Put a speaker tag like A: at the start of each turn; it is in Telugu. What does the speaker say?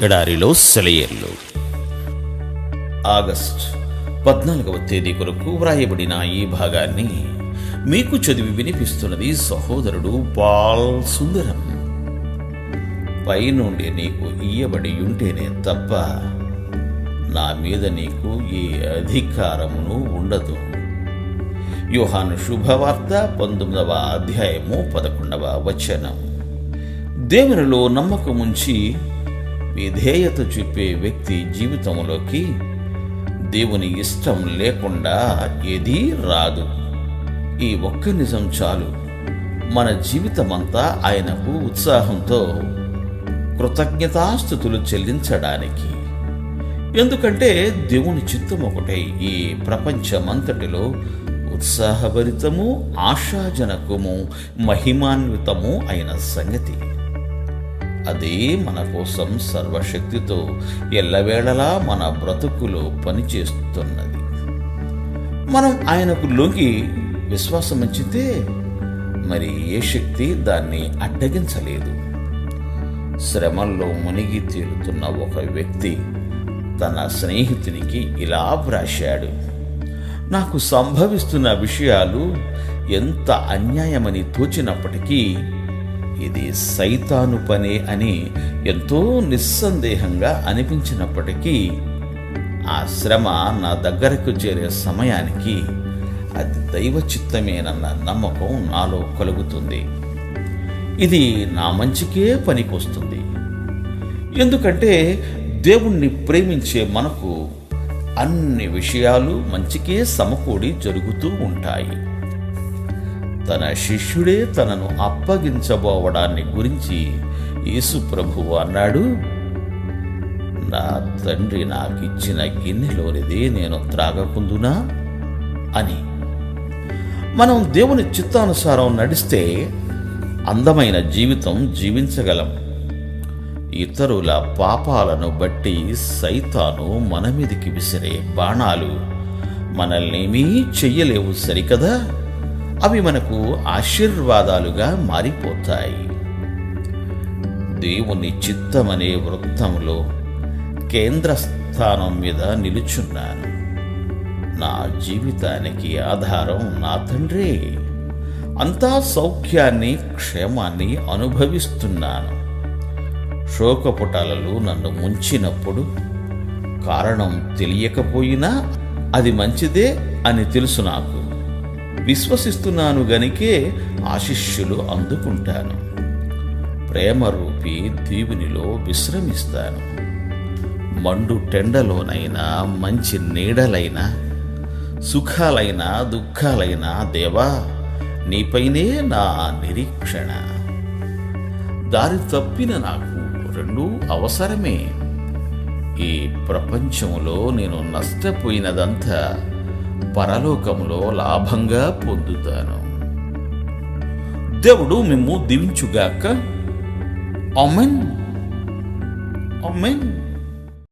A: ఎడారిలో సెలయేర్లు. ఆగస్ట్ పద్నాలుగవ తేదీ కొరకు వ్రాయబడిన ఈ భాగాన్ని మీకు చదివి వినిపిస్తున్నది సహోదరుడు పాల్ సుందరం. పైనుండి నీకు ఇయ్యబడి ఉంటేనే తప్ప నా మీద నీకు ఏ అధికారమును ఉండదు. యోహాను శుభవార్త పంతొమ్మిదవ అధ్యాయము పదకొండవ వచనం. దేవునిలో నమ్మకముంచి విధేయత చూపే వ్యక్తి జీవితంలోకి దేవుని ఇష్టం లేకుండా ఏదీ రాదు. ఈ ఒక్క నిజం చాలు. మన జీవితమంతా ఆయనకు ఉత్సాహంతో కృతజ్ఞతాస్థుతులు చెల్లించడానికి. ఎందుకంటే దేవుని చిత్తం ఒకటే ఈ ప్రపంచమంతటిలో ఉత్సాహభరితము ఆశాజనకము మహిమాన్వితము అయిన సంగతి. అదే మన కోసం సర్వశక్తితో ఎల్లవేళలా మన బ్రతుకులో పనిచేస్తున్నది. మనం ఆయనకు లొంగి విశ్వాసం ఉంచితే మరి ఏ శక్తి దాన్ని అడ్డగించలేదు. శ్రమల్లో మునిగి తేలుతున్న ఒక వ్యక్తి తన స్నేహితునికి ఇలా వ్రాశాడు నాకు సంభవిస్తున్న విషయాలు ఎంత అన్యాయమని తోచినప్పటికీ ఇది సైతాను పనే అని ఎంతో నిస్సందేహంగా అనిపించినప్పటికీ ఆ శ్రమ నా దగ్గరకు చేరే సమయానికి అది దైవ చిత్తమేనన్న నమ్మకం నాలో కలుగుతుంది. ఇది నా మంచికే పనికొస్తుంది. ఎందుకంటే దేవుణ్ణి ప్రేమించే మనకు అన్ని విషయాలు మంచికే సమకూడి జరుగుతూ ఉంటాయి. తన శిష్యుడే తనను అప్పగించబోవడాన్ని గురించి యేసు ప్రభువు అన్నాడు నా తండ్రి నాకిచ్చిన గిన్నెలోనిదే నేను త్రాగకుందునా అని. మనం దేవుని చిత్తానుసారం నడిస్తే అందమైన జీవితం జీవించగలం. ఇతరుల పాపాలను బట్టి సైతాను మన మీదికి విసిరే బాణాలు మనల్నేమీ చెయ్యలేవు సరికదా? అవి మనకు ఆశీర్వాదాలుగా మారిపోతాయి. దేవుని చిత్తమనే వృత్తంలో కేంద్ర స్థానం మీద నిలుచున్నాను. నా జీవితానికి ఆధారం నా తండ్రే. అంతా సౌఖ్యాన్ని క్షేమాన్ని అనుభవిస్తున్నాను. శోకపుటాలలో నన్ను ముంచినప్పుడు కారణం తెలియకపోయినా అది మంచిదే అని తెలుసు నాకు. విశ్వసిస్తున్నాను గనికే ఆశిష్యులు అందుకుంటాను. ప్రేమరూపి దీవునిలో విశ్రమిస్తాను. మండు టెండలోనైనా మంచి నీడలైనా సుఖాలైనా దుఃఖాలైనా దేవా నీపైనే నా నిరీక్షణ. దారి తప్పిన నాకు రెండూ అవసరమే. ఈ ప్రపంచంలో నేను నష్టపోయినదంతా పరలోకములో లాభంగా పొందుతాను. దేవుడు మేము దీవించుగాక. Amen amen